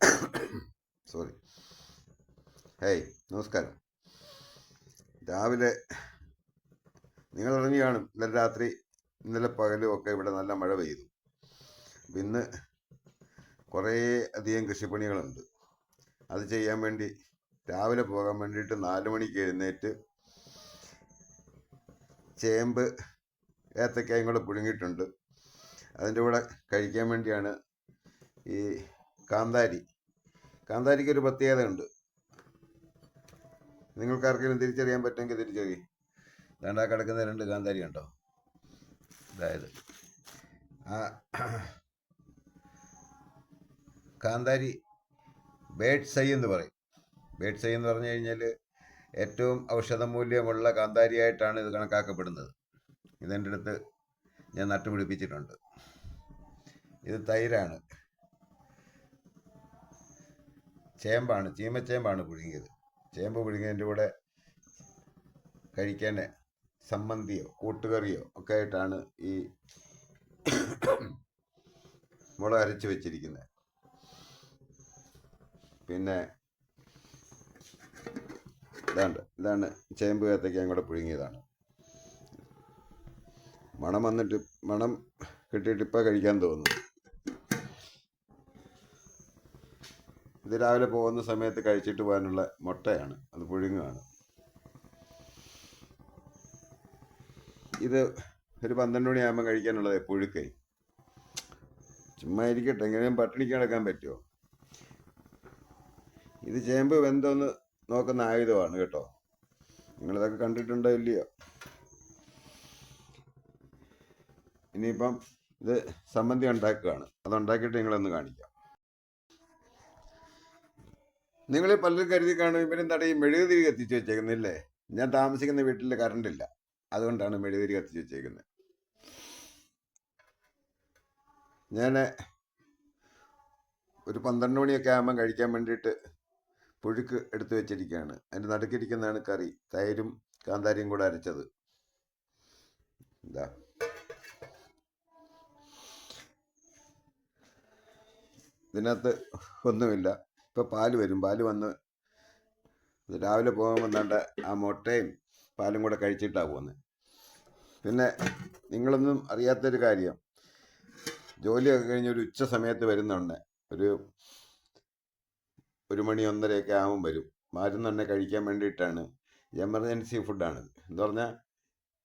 Sorry hey നമസ്കാരം. രാവിലെ നിങ്ങൾ ഇറങ്ങി ഇന്നലെ രാത്രി ഇന്നലെ പകലും ഒക്കെ ഇവിടെ നല്ല മഴ പെയ്തു. ഇന്ന് കുറേ അധികം കൃഷിപ്പണികളുണ്ട്. അത് ചെയ്യാൻ വേണ്ടി രാവിലെ പോകാൻ വേണ്ടിയിട്ട് നാല് മണിക്ക് എഴുന്നേറ്റ് ചേമ്പ് ഏത്തക്കായും കൂടെ പുഴുങ്ങിയിട്ടുണ്ട്. അതിന്റെ കൂടെ കഴിക്കാൻ വേണ്ടിയാണ് ഈ കാന്താരി. കാന്താരിക്ക് ഒരു പ്രത്യേകതയുണ്ട്. നിങ്ങൾക്ക് ആർക്കെങ്കിലും തിരിച്ചറിയാൻ പറ്റുമെങ്കിൽ തിരിച്ചറി വേണ്ട കിടക്കുന്ന രണ്ട് കാന്താരി ഉണ്ടോ അതായത് ആ കാന്താരി ബേഡ് സൈ എന്ന് പറയും. ബേഡ് സൈ എന്ന് പറഞ്ഞു കഴിഞ്ഞാൽ ഏറ്റവും ഔഷധ മൂല്യമുള്ള കാന്താരിയായിട്ടാണ് ഇത് കണക്കാക്കപ്പെടുന്നത്. ഇതെന്റെ അടുത്ത് ഞാൻ നട്ടുപിടിപ്പിച്ചിട്ടുണ്ട്. ഇത് തൈരാണ്. ചേമ്പാണ് ചീമച്ചേമ്പാണ് പുഴുങ്ങിയത്. ചേമ്പ് പുഴുങ്ങിയതിന്റെ കൂടെ കഴിക്കാൻ സമ്മന്തിയോ കൂട്ടുകറിയോ ഒക്കെ ആയിട്ടാണ് ഈ മുളക് അരച്ച് വെച്ചിരിക്കുന്നത്. പിന്നെ ഇതാണ്ട് ഇതാണ് ചേമ്പ് ഏത്തയ്ക്കയും കൂടെ പുഴുങ്ങിയതാണ്. മണം വന്നിട്ട് മണം കിട്ടിയിട്ട് ഇപ്പം കഴിക്കാൻ തോന്നുന്നു. ഇത് രാവിലെ പോകുന്ന സമയത്ത് കഴിച്ചിട്ട് പോകാനുള്ള മുട്ടയാണ്. അത് പുഴുങ്ങുകയാണ് ഇത് ഒരു പന്ത്രണ്ട് മണിയാകുമ്പോൾ കഴിക്കാനുള്ളത് പുഴുക്കൈ. ചുമ്മാ ഇരിക്കട്ടെ. എങ്ങനെയും പട്ടിണിക്ക് കിടക്കാൻ പറ്റുമോ? ഇത് ചേമ്പ് വെന്തോന്ന് നോക്കുന്ന ആയുധമാണ് കേട്ടോ. നിങ്ങളിതൊക്കെ കണ്ടിട്ടുണ്ടോ ഇല്ലയോ? ഇനിയിപ്പം ഇത് സമ്മന്തി ഉണ്ടാക്കുകയാണ്. അത് ഉണ്ടാക്കിയിട്ട് നിങ്ങളൊന്ന് കാണിക്കാം. നിങ്ങൾ പലരും കരുതി കാണും ഇവരെന്താണ് ഈ മെഴുകുതിരി കത്തിച്ച് വെച്ചേക്കുന്നില്ലേ ഞാൻ താമസിക്കുന്ന വീട്ടിൽ കറണ്ട് ഇല്ല. അതുകൊണ്ടാണ് മെഴുകുതിരി കത്തിച്ച് വെച്ചേക്കുന്നത് ഞാൻ ഒരു പന്ത്രണ്ട് മണിയൊക്കെ ആകുമ്പം കഴിക്കാൻ വേണ്ടിയിട്ട് പുഴുക്ക് എടുത്തു വെച്ചിരിക്കുകയാണ് അതിന്റെ നടുക്കിരിക്കുന്നതാണ് കറി. തൈരും കാന്താരിയും കൂടെ അരച്ചത്. എന്താ ഇതിനകത്ത് ഒന്നുമില്ല. ഇപ്പോൾ പാൽ വരും. പാൽ വന്ന് രാവിലെ പോകുമ്പോൾ തണ്ട ആ മുട്ടയും പാലും കൂടെ കഴിച്ചിട്ടാണ് പോകുന്നത് പിന്നെ നിങ്ങളൊന്നും അറിയാത്തൊരു കാര്യം. ജോലിയൊക്കെ കഴിഞ്ഞ് ഒരു ഉച്ച സമയത്ത് വരുന്നുണ്ട് ഒരു ഒരു മണി ഒന്നരയൊക്കെ ആവും വരും. മരുന്നുണ്ടെ കഴിക്കാൻ വേണ്ടിയിട്ടാണ് എമർജൻസി ഫുഡാണ്. എന്ന് പറഞ്ഞാൽ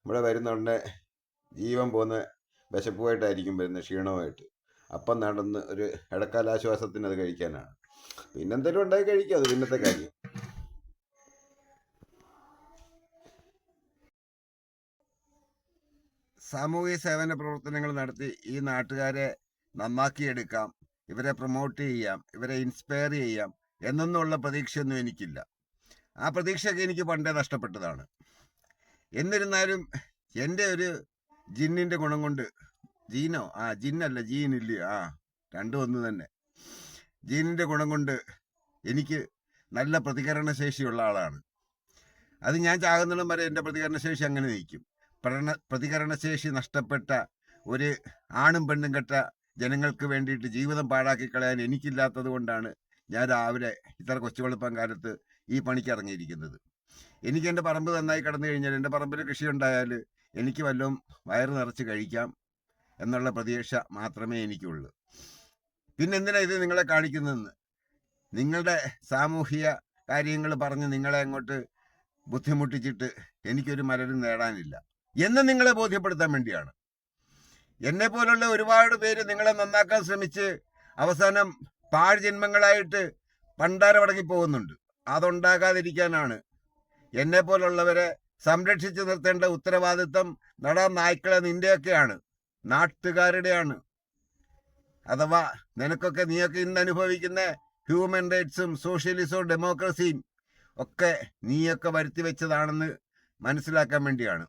ഇവിടെ വരുന്നുണ്ടെ ജീവൻ പോകുന്ന വിശപ്പുമായിട്ടായിരിക്കും വരുന്നത് ക്ഷീണവുമായിട്ട്. അപ്പം നടന്ന് ഒരു ഇടക്കാലാശ്വാസത്തിന് അത് കഴിക്കാനാണ്. പിന്നെന്തെങ്കിലും ഉണ്ടായി കഴിക്കുക അത് പിന്നത്തെ കാര്യം. സാമൂഹിക സേവന പ്രവർത്തനങ്ങൾ നടത്തി ഈ നാട്ടുകാരെ നന്നാക്കിയെടുക്കാം ഇവരെ പ്രൊമോട്ട് ചെയ്യാം ഇവരെ ഇൻസ്പയർ ചെയ്യാം എന്നൊന്നുള്ള പ്രതീക്ഷയൊന്നും എനിക്കില്ല. ആ പ്രതീക്ഷയൊക്കെ എനിക്ക് പണ്ടേ നഷ്ടപ്പെട്ടതാണ്. എന്നിരുന്നാലും എന്റെ ഒരു ജിന്നിന്റെ ഗുണം കൊണ്ട് ജീനോ ആ ജിന്നല്ല ജീനില്ല ആ രണ്ടും ഒന്ന് തന്നെ. ജീനിന്റെ ഗുണം കൊണ്ട് എനിക്ക് നല്ല പ്രതികരണ ശേഷിയുള്ള ആളാണ്. അത് ഞാൻ ചാകുന്നിടം വരെ എന്റെ പ്രതികരണശേഷി അങ്ങനെ നിൽക്കും പഠന പ്രതികരണശേഷി നഷ്ടപ്പെട്ട ഒരു ആണും പെണ്ണും കെട്ട ജനങ്ങൾക്ക് വേണ്ടിയിട്ട് ജീവിതം പാഴാക്കി കളയാൻ എനിക്കില്ലാത്തത് കൊണ്ടാണ് ഞാൻ രാവിലെ ഇത്ര കൊച്ചുവെളുപ്പം കാലത്ത് ഈ പണിക്ക് ഇറങ്ങിയിരിക്കുന്നത്. എനിക്ക് എന്റെ പറമ്പ് നന്നായി കടന്നു കഴിഞ്ഞാൽ എന്റെ പറമ്പിൽ കൃഷി ഉണ്ടായാൽ എനിക്ക് വല്ലതും വയറ് നിറച്ച് കഴിക്കാം എന്നുള്ള പ്രതീക്ഷ മാത്രമേ എനിക്കുള്ളൂ. പിന്നെ എന്തിനാ ഇത് നിങ്ങളെ കാണിക്കുന്നതെന്ന്? നിങ്ങളുടെ സാമൂഹിക കാര്യങ്ങൾ പറഞ്ഞ് നിങ്ങളെ അങ്ങോട്ട് ബുദ്ധിമുട്ടിച്ചിട്ട് എനിക്കൊരു മലരും നേടാനില്ല. എന്ന് നിങ്ങളെ ബോധ്യപ്പെടുത്താൻ വേണ്ടിയാണ്. എന്നെ പോലുള്ള ഒരുപാട് പേര് നിങ്ങളെ നന്നാക്കാൻ ശ്രമിച്ച് അവസാനം പാഴ് ജന്മങ്ങളായിട്ട് പണ്ടാരമടങ്ങി പോകുന്നുണ്ട് അതുണ്ടാകാതിരിക്കാനാണ്. എന്നെ പോലുള്ളവരെ സംരക്ഷിച്ചു നിർത്തേണ്ട ഉത്തരവാദിത്തം നടാൻ നായ്ക്കളെ നിന്റെയൊക്കെയാണ്. നാട്ടുകാരുടെയാണ്. അഥവാ നിനക്കൊക്കെ നീയൊക്കെ ഇന്ന് അനുഭവിക്കുന്ന ഹ്യൂമൻ റൈറ്റ്സും സോഷ്യലിസവും ഡെമോക്രസിയും ഒക്കെ നീയൊക്കെ വരുത്തി വെച്ചതാണെന്ന് മനസ്സിലാക്കാൻ വേണ്ടിയാണ്.